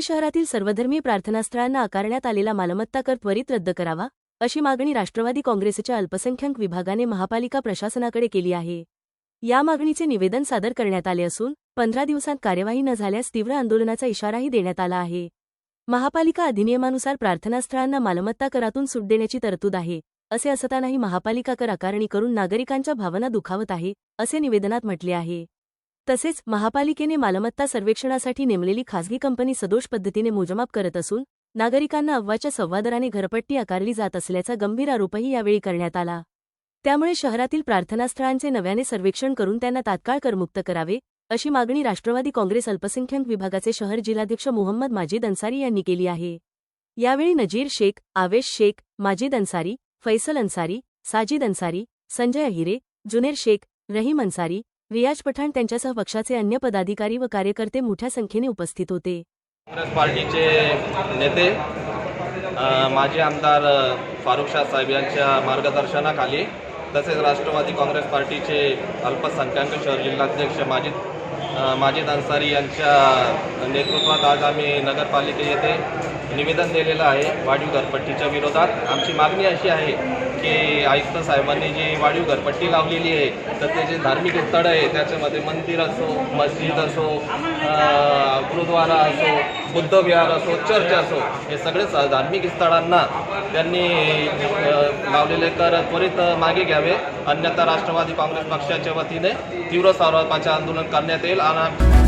शहरातील सर्वधर्मीय प्रार्थनास्थळांना आकारण्यात आलेला मालमत्ता कर त्वरित रद्द करावा अशी मागणी राष्ट्रवादी काँग्रेसच्या अल्पसंख्याक विभागाने महापालिका प्रशासनाकडे केली आहे. या मागणीचे निवेदन सादर करण्यात आले असून पंधरा दिवसांत कार्यवाही न झाल्यास तीव्र आंदोलनाचा इशाराही देण्यात आला आहे. महापालिका अधिनियमानुसार प्रार्थनास्थळांना मालमत्ता करातून सूट देण्याची तरतूद आहे असे असतानाही महापालिका कर आकारणी करून नागरिकांच्या भावना दुखावत आहे असे निवेदनात म्हटले आहे. तसेच महापालिकेने मालमत्ता सर्वेक्षणासाठी नेमलेली खासगी कंपनी सदोष पद्धतीने मोजमाप करत असून नागरिकांना अव्वाच्या संवादराने घरपट्टी आकारली जात असल्याचा गंभीर आरोपही यावेळी करण्यात आला. त्यामुळे शहरातील प्रार्थनास्थळांचे नव्याने सर्वेक्षण करून त्यांना तात्काळ करमुक्त करावे अशी मागणी राष्ट्रवादी काँग्रेस अल्पसंख्याक विभागाचे शहर जिल्हाध्यक्ष मोहम्मद माजिद अन्सारी यांनी केली आहे. यावेळी नजीर शेख आवेश शेख माजिद अन्सारी फैसल अन्सारी साजिद अन्सारी संजय अहिरे जुनेर शेख रहीम अन्सारी रियाज पठाण त्यांच्यासह पक्षाचे अन्य पदाधिकारी व कार्यकर्ते मोठ्या संख्येने उपस्थित होते. काँग्रेस पार्टीचे नेते माजी आमदार फारुख शाह साहेब यांच्या मार्गदर्शनाखाली तसेच राष्ट्रवादी काँग्रेस पार्टीचे अल्पसंख्याक शहर जिल्हाध्यक्ष माजिद माजिद अन्सारी यांच्या नेतृत्वात आज आम्ही नगरपालिके येथे निवेदन दिलेलं आहे वाढीव घरपट्टीच्या विरोधात. आमची मागणी अशी आहे की आयुक्त साहेबांनी जी वाढीव घरपट्टी लावलेली आहे तर ते जे धार्मिक स्थळ आहे त्याच्यामध्ये मंदिर असो मस्जिद असो गुरुद्वारा असो बुद्धविहार असो चर्च असो हे सगळे धार्मिक स्थळांना त्यांनी लावलेले कर त्वरित मागे घ्यावे. अन्यथा राष्ट्रवादी काँग्रेस पक्षाच्या वतीने तीव्र स्वरूपाचे आंदोलन करण्यात येईल. आणि